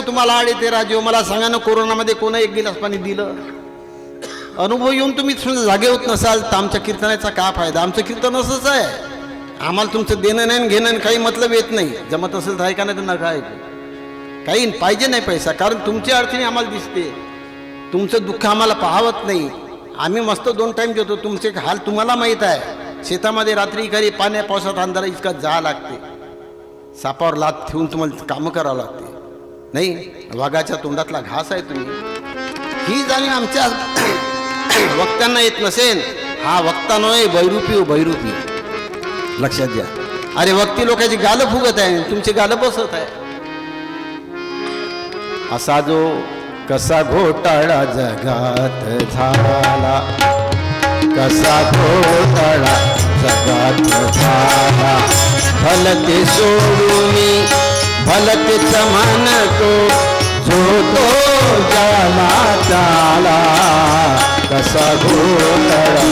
तुम्हाला आडे ते राजीव मला सांगा ना कोरोनामध्ये कोणा एक गिलास पाणी दिलं? अनुभव येऊन तुम्ही जागे होत नसाल तर आमच्या कीर्तनाचा काय फायदा? आमचं कीर्तन असंच आहे. आम्हाला तुमचं देणं नाही आणि घेणं काही मतलब येत नाही. जमत असेल तर ऐका नाही तर नका ऐकू. काही पाहिजे नाही पैसा कारण तुमची अडचणी आम्हाला दिसते. तुमचं दुःख आम्हाला पाहावत नाही. आम्ही मस्त दोन टाईम जेवतो. तुमचे हाल तुम्हाला माहीत आहे. शेतामध्ये रात्री घरी पाण्या पावसात अंधारा इतका जा लागते. सापावर लात ठेवून तुम्हाला कामं करावं लागते. नाही वाघाच्या तोंडातला घास आहे तुम्ही. ही जाणीव आमच्या वक्त्यांना येत नसेल. हा वक्ता नव्हे बैरूपी बैरूपी. लक्षात घ्या. अरे वक्ती लोकांची गाल फुगत आहे तुमची गाल बसत आहे. असा जो कसा घोटाळा जगात झाला कसा घोटाळा जगात झाला. भलते सोडून भलते समान को जो तो जाला चाला कसा घोटाळा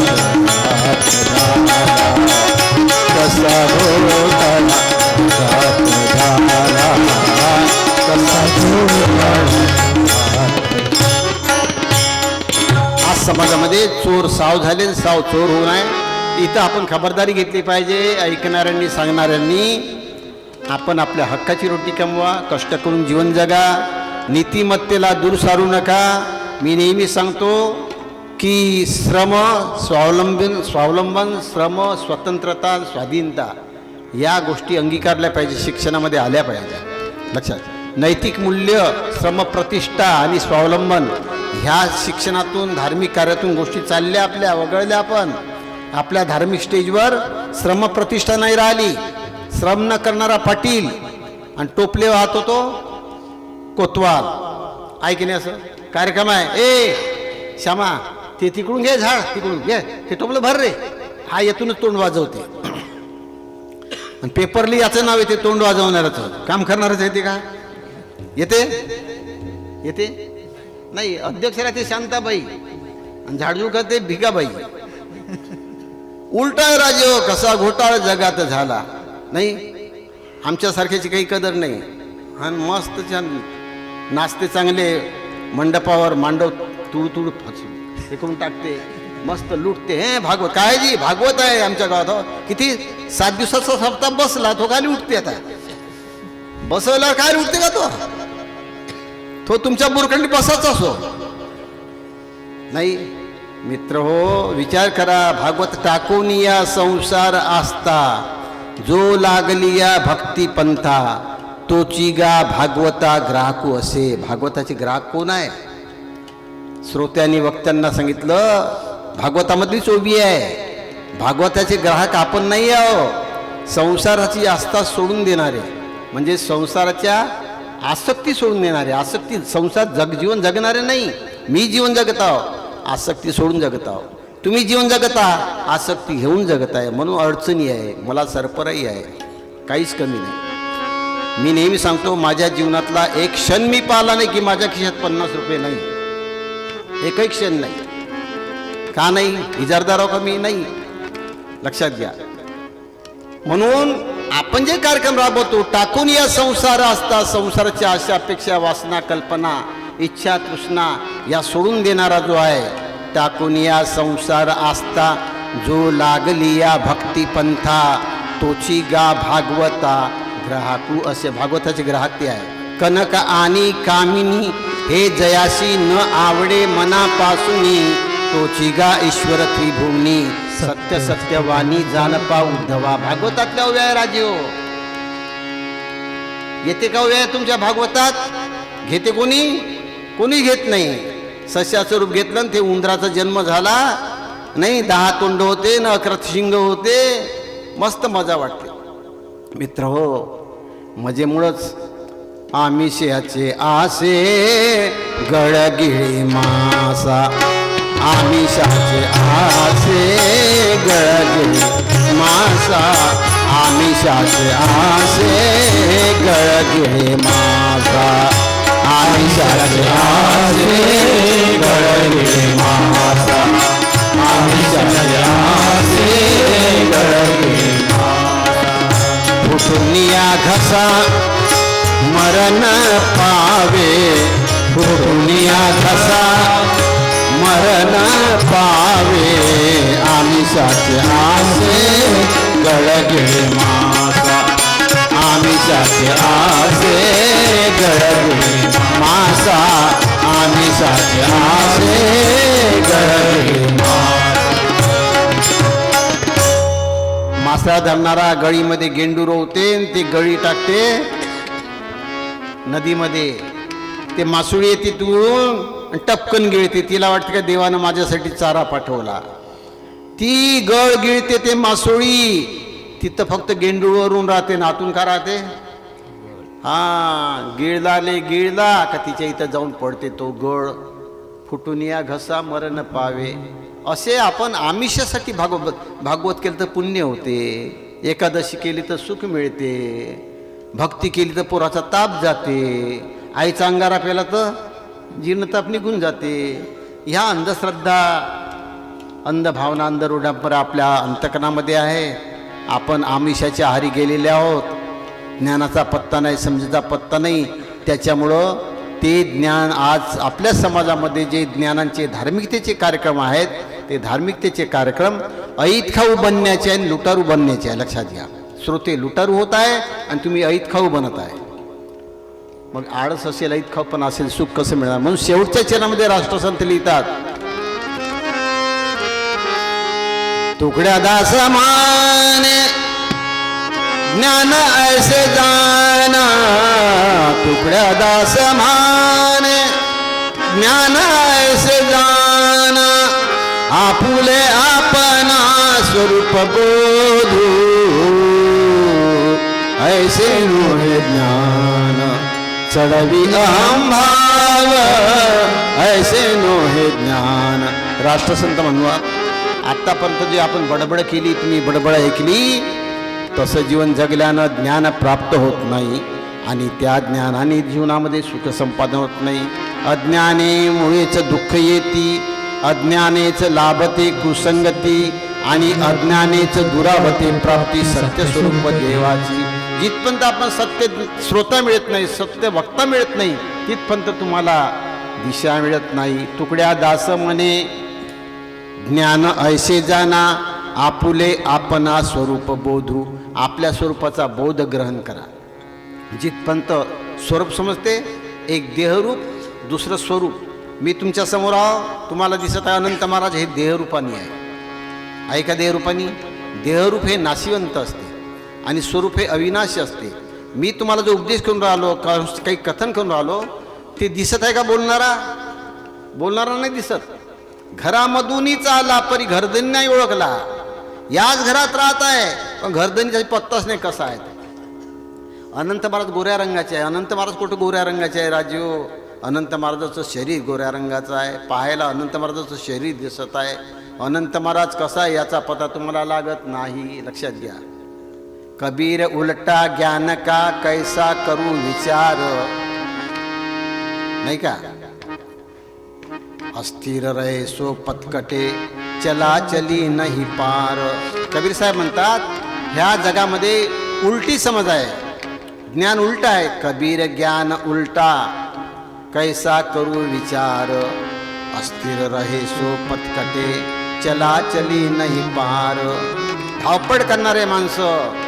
कसा घोटाळा कसा आज समाजामध्ये चोर साव झाले साव चोर होऊ नये. इथं आपण खबरदारी घेतली पाहिजे. ऐकणाऱ्यांनी सांगणाऱ्यांनी आपण आपल्या हक्काची रोटी कमवा कष्ट करून जीवन जगा नीतिमत्तेला दूर सारू नका. मी नेहमी सांगतो की श्रम स्वावलंबन स्वावलंबन श्रम स्वतंत्रता स्वाधीनता या गोष्टी अंगीकारल्या पाहिजे शिक्षणामध्ये आल्या पाहिजे. लक्षात नैतिक मूल्य श्रमप्रतिष्ठा आणि स्वावलंबन ह्या शिक्षणातून धार्मिक कार्यातून गोष्टी चालल्या आपल्या वगळल्या आपण आपल्या धार्मिक स्टेजवर श्रमप्रतिष्ठा नाही राहिली. श्रम न करणारा पाटील आणि टोपले वाहत होतो कोतवाल. आहे की नाही असं? कार्यक्रम आहे. ए श्यामा ते तिकडून घे झाड तिकडून घे. हे टोपलं भर रे. हा येथूनच तोंड वाजवते. आणि पेपरली याचं नाव येते तोंड वाजवणाऱ्याचं काम करणारच येते का? येते? येते? नाही अध्यक्ष राहते शांताबाई. आणि झाडजू करते भिगाबाई. उलटा राजे कसा घोटाळा जगात झाला. नाही आमच्यासारख्याची काही कदर नाही. आणि मस्त छान नाचते चांगले मंडपावर मांडव तुडू तुडू फसू. हे करून टाकते मस्त लुटते. हे भागवत काय जी भागवत आहे आमच्या गावात. हो, किती सात दिवसाचा सप्ताह बसला तो काय उठते आता. बसवल्यावर काय उठते का तो? तो तुमच्या बुरखंडी बसाच असो. नाही मित्र हो विचार करा भागवत टाकून या संसार आस्था. जो लागलिया भक्ती पंथा तोची गा भागवता ग्राहकू असे. भागवताचे ग्राहक कोण आहे? श्रोत्यांनी वक्त्यांना सांगितलं भागवतामधलीच उभी आहे. भागवताचे ग्राहक आपण नाही आहो. संसाराची आस्था सोडून देणारे. म्हणजे संसाराच्या आसक्ती सोडून देणारे. आसक्ती संसार जग जीवन जगणारे नाही. मी जीवन जगत आहो. आसक्ती सोडून जगत आहो. तुम्ही जीवन जगता आसक्ती घेऊन जगत आहे म्हणून अडचणी आहे मला सरपराई आहे काहीच कमी नाही. मी नेहमी सांगतो माझ्या जीवनातला एक क्षण मी पाहिला नाही की माझ्या खिशात पन्नास रुपये नाही. एकही क्षण नाही. का नाही? इजारदाराव हो कमी नाही. लक्षात घ्या. म्हणून आपण जे कार्यक्रम राबवतो टाकून या संसार असता संसाराच्या आशा अपेक्षा वासना कल्पना इच्छा तृष्णा या सोडून देणारा जो आहे टाकून या संसार आस्था जो लागली या भक्तीपंथा तोची गा भागवता. ग्राहकू असे भागवताचे ग्राहक ते आहे. कनक आणि कामिनी हे जयाशी न आवडे मनापासूनी तोची गा ईश्वर त्रिभुवनी. सत्य सत्यवाणी जानपा उद्धवा. भागवतातल्या उभ्या आहे राजीव. येते का उभ्या तुमच्या भागवतात? घेते कोणी? कोणी घेत नाही? सस्याचं रूप घेतलं आणि ते उंदराचा जन्म झाला. नाही दहा तोंड होते न अकरा शिंग होते. मस्त मजा वाटते. मित्र हो मजेमुळंच आमिषाचे आसे गळगिळी मासा. आमिषाचे आसे गळगिळी मासा. आमिषाचे आसे गळगिळी मासा. आमिषाचे आसे गळगिळी माता आमिषाचे आसे गळगिळी फुटुनिया घसा मरण पावे। निया घसा मरण पावे। आमिषाचे आसे गळगे मा आमिषाचे आसे गळगे मासा आमिषाचे आसे गळगे मासा. धरणारा गळीमध्ये गेंडू रोवते आणि ते गळी टाकते. नदीमध्ये ते मासुळी येते तू टपकन गिळते. तिला वाटतं का देवानं माझ्यासाठी चारा पाठवला. ती गळ गिळते ते मासोळी. तिथं फक्त गेंडूळवरून राहते नातून का राहते? हा गिळलाले गिळला का तिच्या इथं जाऊन पडते तो गळ. फुटून या घसा मरण पावे. असे आपण आमिषासाठी भागवत भागवत केलं तर पुण्य होते. एकादशी केली तर सुख मिळते. भक्ती केली तर पोराचा ताप जाते. आईचा अंगारा पेला तर जीर्णताप निघून जाते. ह्या अंधश्रद्धा अंधभावना अंधरूढांपरा आपल्या अंतकणामध्ये आहे. आपण आमिषाच्या आहारी गेलेले आहोत. ज्ञानाचा पत्ता नाही समजेचा पत्ता नाही. त्याच्यामुळं ते ज्ञान आज आपल्या समाजामध्ये जे ज्ञानांचे धार्मिकतेचे कार्यक्रम आहेत ते धार्मिकतेचे कार्यक्रम ऐत खाऊ बनण्याचे आणि लुटारू बनण्याचे आहे. लक्षात घ्या. श्रोते लुटारू होत आहे आणि तुम्ही ऐत खाऊ बनत आहे. मग आळस असेल ऐत खाऊ पण असेल सुख कसं मिळणार? म्हणून शेवटच्या चरणामध्ये राष्ट्रसंत लिहितात तुकड्या दास माने ज्ञान ऐसे जाना तुकड्या दास माने ज्ञान ऐसे जाना आपुले आपना स्वरूप बोधू ऐसे नोहे ज्ञान चढवी अहम भाव ऐसे नोहे ज्ञान. राष्ट्रसंत म्हणवा. आत्तापर्यंत जी आपण बडबड केली तुम्ही बडबड ऐकली तसं जीवन जगल्यानं ज्ञान प्राप्त होत नाही आणि त्या ज्ञानाने जीवनामध्ये सुख संपादन होत नाही. अज्ञानेमुळेच दुःख येती अज्ञानेच लाभते कुसंगती आणि अज्ञानेच दुरावते प्राप्ती सत्यस्वरूप देवाची. जिथपर्यंत आपण सत्य श्रोता मिळत नाही सत्य वक्ता मिळत नाही तिथपर्यंत तुम्हाला दिशा मिळत नाही. तुकड्या दास म्हणे ज्ञान ऐसे जाना आपुले आपणा स्वरूप बोधू आपल्या स्वरूपाचा बोध ग्रहण करा. जिथपर्यंत स्वरूप समजते एक देहरूप दुसरं स्वरूप. मी तुमच्यासमोर आहो तुम्हाला दिसत आहे अनंत महाराज हे देहरूपानी आहे. ऐका देहरूपानी देहरूप हे नाशिवंत असते आणि स्वरूप हे अविनाशी असते. मी तुम्हाला जो उपदेश करून राहिलो का काही कथन करून राहिलो ते दिसत आहे का बोलणारा? बोलणारा नाही दिसत. घरामधूनच आला परी घरधनी नाही ओळखला. याच घरात राहत आहे पण घरधनीचा पत्ताच नाही कसा आहे. अनंत महाराज गोऱ्या रंगाचे आहे. अनंत महाराज कुठं गोऱ्या रंगाचे आहे राजीव अनंत महाराजाचं शरीर गोऱ्या रंगाचं आहे. पाहायला अनंत महाराजाचं शरीर दिसत आहे. अनंत महाराज कसा आहे याचा पता तुम्हाला लागत नाही? लक्षात घ्या. कबीर उलटा ज्ञान का कैसा करू विचार? नाही का? अस्थिर रहे सो पतकटे चला चली नाही पार। कबीर साहेब म्हणतात ह्या जगामध्ये उलटी समज आहे. ज्ञान उलटा आहे कबीर ज्ञान उलटा. कैसा करू विचार? अस्थिर रहे सो पतकटे चला चली नाही पार. धावपड करणारे माणसं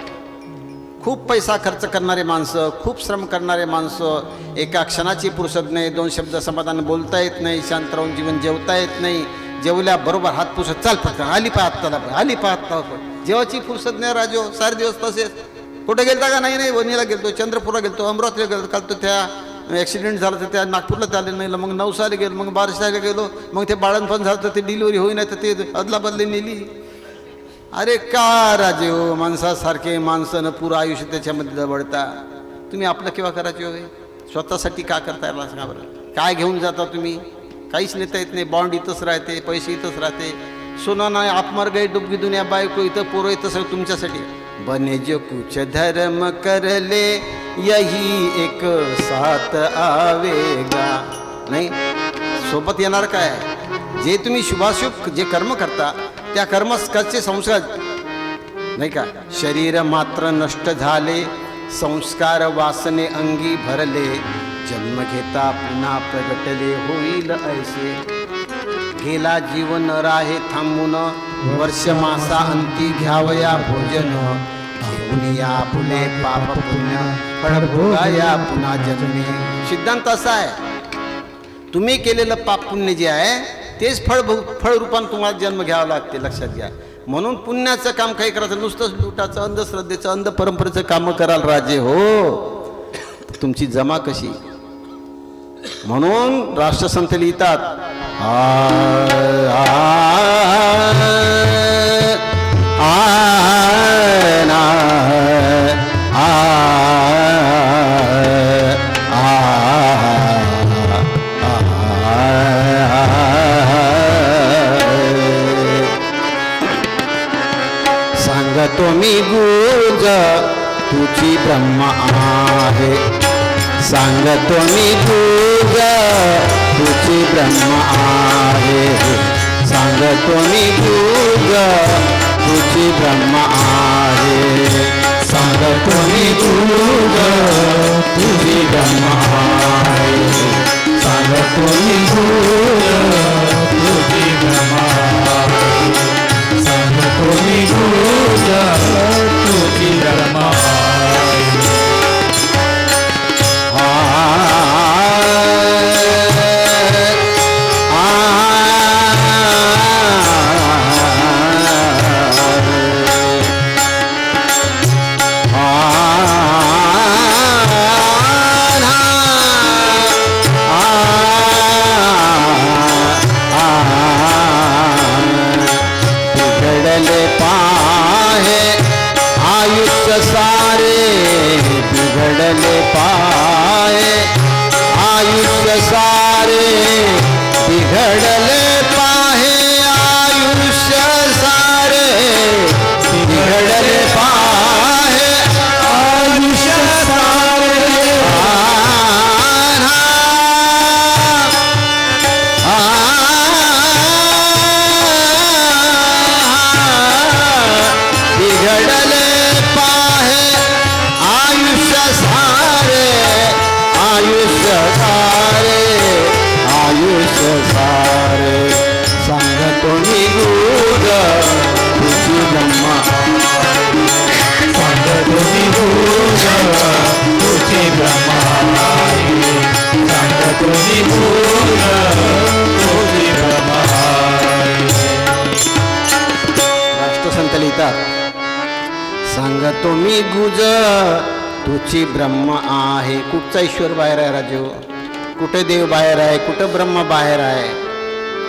खूप पैसा खर्च करणारे माणसं खूप श्रम करणारे माणसं एका क्षणाची पुरुषत नाही दोन शब्द समाधान बोलता येत नाही शांत राहून जीवन जेवता येत नाही जेवल्याबरोबर हात पुसत चाल फक्त आली पाहता आली पाहता जेवाची फुरसत नाही राजो सारे दिवस तसेच. कुठे गेलता का? नाही नाही वणीला गेलतो चंद्रपूरला गेलतो अमरावतीला गेलो काल तो त्या ॲक्सिडेंट झालं तर त्या नागपूरला चालले नाही मग नवसाला गेलो मग बारशाला गेलो मग ते बाळणपण झालं तर ते डिलिव्हरी होई नाही तर ते अदलाबदली नेली. अरे का राजे हो माणसासारखे माणसानं पुरं आयुष्य त्याच्यामध्ये दबडता? तुम्ही आपलं केव्हा करायचे हो स्वतःसाठी का करताय मला सांगा बरं. काय घेऊन जाता तुम्ही? काहीच नेता येत नाही बॉन्ड इथंच राहते पैसे इथंच राहते. सोनं नाही आपमार गई डुबकी दुनिया बायको इथं पोरं इथं सगळं तुमच्यासाठी. बने जो कुछ धर्म करले यही एक साथ आवेगा. नाही सोबत येणार काय? जे तुम्ही शुभाशुभ जे कर्म करता त्या कर्मस्कचे संस्कार. नाही का? शरीर मात्र नष्ट झाले संस्कार वासने अंगी भरले जन्म घेता पुन्हा प्रगटले होईल ऐसे. गेला जीवन राहे थांबून वर्ष मासा अंती घ्यावया भोजन. घेऊन या फुले पाप पुण्य फळभोगाया पुन्हा जन्मे सिद्धांत असा आहे. तुम्ही केलेलं पाप पुण्य जे आहे तेच फळ फळरूपानं तुम्हाला जन्म घ्यावा लागते लक्षात घ्या म्हणून पुण्याचं काम काही करायचं नुसतंच लुटाचं अंधश्रद्धेचं अंध परंपरेचं कामं कराल राजे हो तुमची जमा कशी म्हणून राष्ट्रसंत लिहितात तुम्ही गुज तुझी ब्रह्म आहे. सांग तुम्ही गुज तुझी ब्रह्म आहे. सांग तुम्ही गुज तुझी ब्रह्म आहे. सांग तुम्ही गुज तुझी ब्रह्म आहे. सांग तुम्ही गुज तुझी ब्रह्म सांगतो मी गुज तुझी सांगतो तुम्ही गुज. तुझी ब्रह्म आहे. कुठचा ईश्वर बाहेर आहे राजू? कुठे देव बाहेर आहे? कुठं ब्रह्म बाहेर आहे?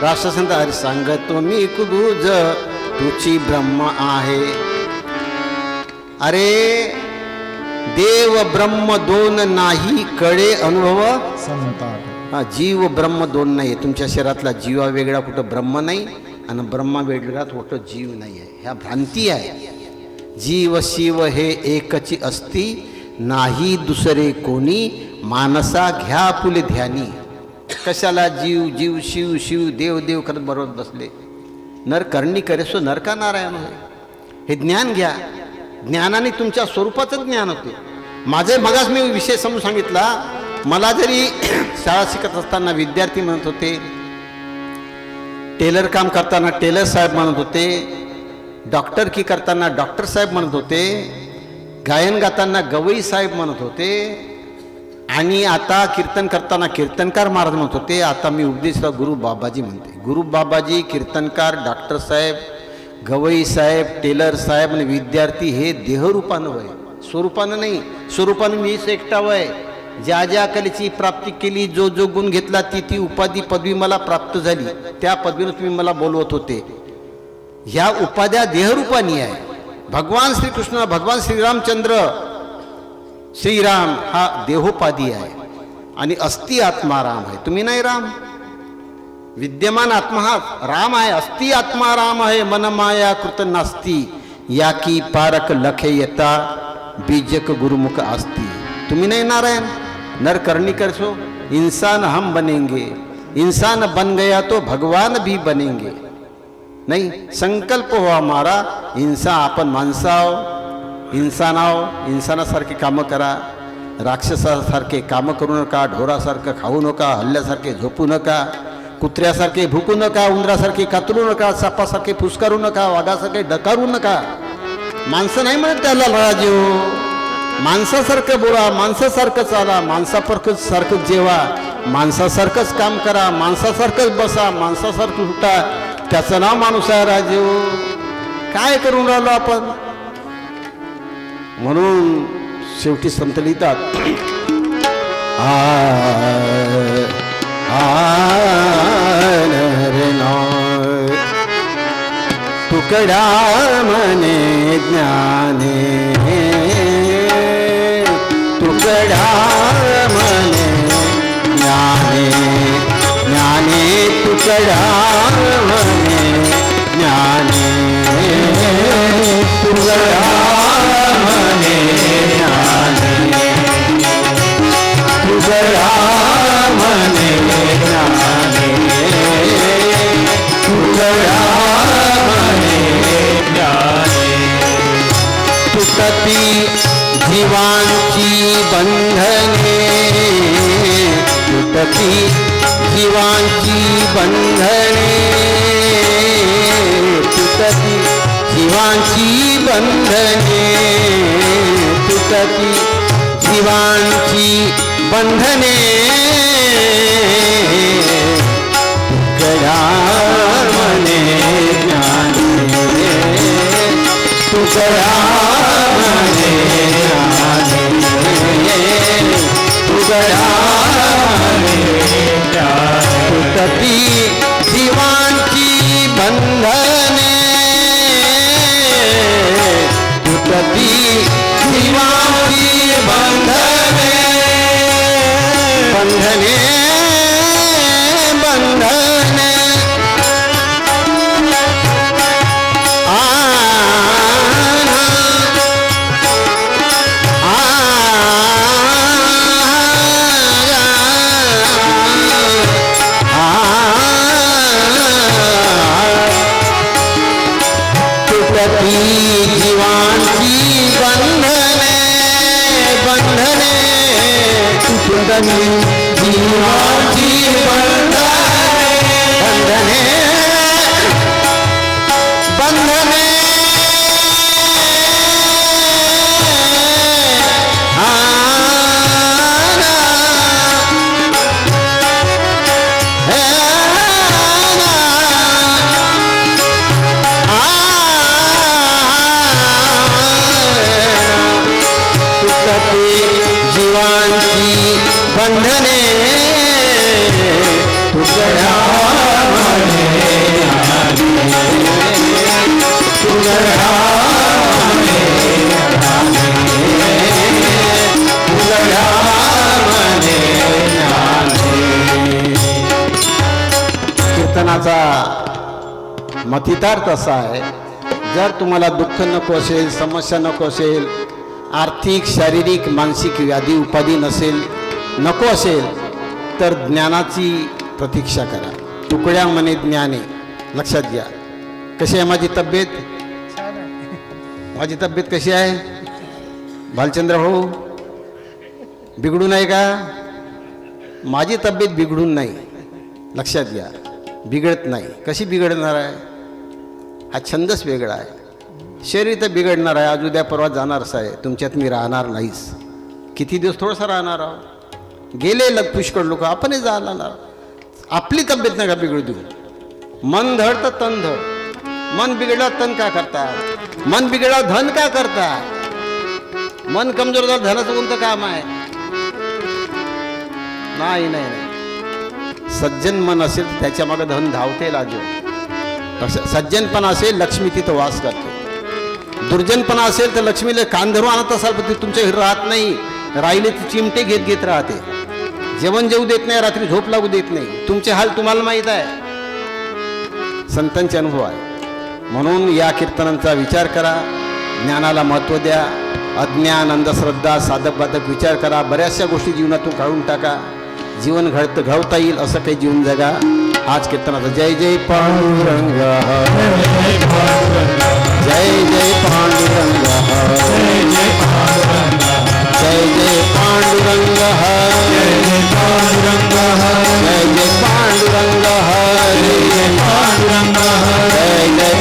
राष्ट्रसंत अरे सांग तुम्ही कुबुज. तुझी ब्रह्म आहे. अरे देव ब्रह्म दोन नाही कळे अनुभव? हा जीव ब्रह्म दोन नाही. आहे तुमच्या शरीरातला जीवा वेगळा कुठं ब्रह्म नाही आणि ब्रह्मा वेगळा कुठं जीव नाही आहे. ह्या भ्रांती आहे. जीव शिव हे एकची असती नाही दुसरे कोणी मानसा घ्या पुले ध्यानी. कशाला जीव जीव शिव शिव देव देव करत बरोबर बसले? नर करणी करे सो नरका नारायण होय. हे ज्ञान घ्या. ज्ञानाने तुमच्या स्वरूपाचं ज्ञान होते. माझे मगाच मी विषय समजून सांगितला मला जरी शाळा शिकत असताना विद्यार्थी म्हणत होते टेलर काम करताना टेलर साहेब म्हणत होते डॉक्टर की करताना डॉक्टर साहेब म्हणत होते गायन गाताना गवई साहेब म्हणत होते आणि आता कीर्तन करताना कीर्तनकार महाराज म्हणत होते आता मी उपदेशला गुरु बाबाजी म्हणते. गुरु बाबाजी कीर्तनकार डॉक्टर साहेब गवई साहेब टेलर साहेब आणि विद्यार्थी हे देहरूपानं वय स्वरूपानं नाही स्वरूपानं मीच एकटा वय ज्या ज्या कलेची प्राप्ती केली जो जो गुण घेतला ती ती उपाधी पदवी मला प्राप्त झाली. त्या पदवीनं तुम्ही मला बोलवत होते. ह्या उपाध्या देहरूपानी आहे. भगवान श्रीकृष्ण भगवान श्रीरामचंद्र श्रीराम हा देहोपाधी आहे. आणि अस्थि आत्मा राम आहे. तुम्ही नाही राम? विद्यमान आत्मा हा राम आहे. अस्थि आत्मा राम आहे. मन माया कृत नास्ती. या की पारक लखे येता बीजक गुरुमुख आस्ती. तुम्ही नहीं नारायण? नर करणी करसो इंसान हम बनेंगे. इंसान बन गया तो भगवान भी बनेंगे. नाही संकल्प हो हमारा हिंसा आपण माणसं आहो इन्सान आहो इन्सानासारखी कामं करा राक्षसासारखे कामं करू नका ढोरासारखं खाऊ नका हल्ल्यासारखे झोपू नका कुत्र्यासारखे भुकू नका उंदरासारखे कातरू नका सापासारखे फुसकारू नका वाघासारखे डकारू नका माणसं नाही म्हणत त्याला राजीव माणसासारखं बोला माणसासारखं चाला माणसासारखंच सारखं जेवा माणसासारखंच काम करा माणसासारखंच बसा माणसासारखं उठा त्याचं नाव माणूस आहे राजीव. काय करून राहिलो आपण? म्हणून शेवटी संत लिहितात आ, रे मने ज्ञाने तुकड्या मने ज्ञाने ज्ञाने तुकडा जीवांची बंधने तुटती जीवांची बंधने तुटती जीवांची बंधने तुटती जीवांची बंधने. जीवांची मतितार्थ असा आहे. जर तुम्हाला दुःख नको असेल समस्या नको असेल आर्थिक शारीरिक मानसिक व्याधी उपाधी नसेल नको असेल तर ज्ञानाची प्रतीक्षा करा. तुकड्या मने ज्ञाने. लक्षात घ्या. कशी आहे माझी तब्येत? माझी तब्येत कशी आहे? भालचंद्र भाऊ बिघडून आहे का? माझी तब्येत बिघडून नाही. लक्षात घ्या. बिघडत नाही. कशी बिघडणार आहे? हा छंदच वेगळा आहे. शरीर तर बिघडणार आहे आज उद्या परवा जाणारच आहे तुमच्यात मी राहणार नाहीच. किती दिवस थोडंसं राहणार आहोत गेले लग पुष्कळ लोक आपणही जाणार आपली तब्येत नका बिघडू देऊ. मन धड तर तन धड. मन बिघडला तन का करता? मन बिघडला धन का करता? मन कमजोर झालं धनाचं कोणतं काम आहे? नाही नाही सज्जन मन असेल त्याच्यामागे धन धावते लाजो सज्जनपण असेल लक्ष्मी तिथं वास करते. दुर्जनपणा असेल तर लक्ष्मीला कान धरून आणत असाल पण ती तुमच्या घरी राहत नाही. राहिले ती चिमटे घेत घेत राहते. जेवण जेवू देत नाही रात्री झोप लागू देत नाही. तुमचे हाल तुम्हाला माहीत आहे. संतांचे अनुभव आहे. म्हणून या कीर्तनांचा विचार करा. ज्ञानाला महत्त्व द्या. अज्ञान अंधश्रद्धा साधक बाधक विचार करा. बऱ्याचशा गोष्टी जीवनातून काढून टाका. जीवन घडत घडवता येईल असं काही जीवन जगा. आज कीर्तनाचा जय जय पांडुरंग जय जय पांडुरंग जय जय पांडुरंग जय जय पांडुरंग जय जय पांडुरंग जय जय पांडुरंग जय जय पांडुरंग जय जय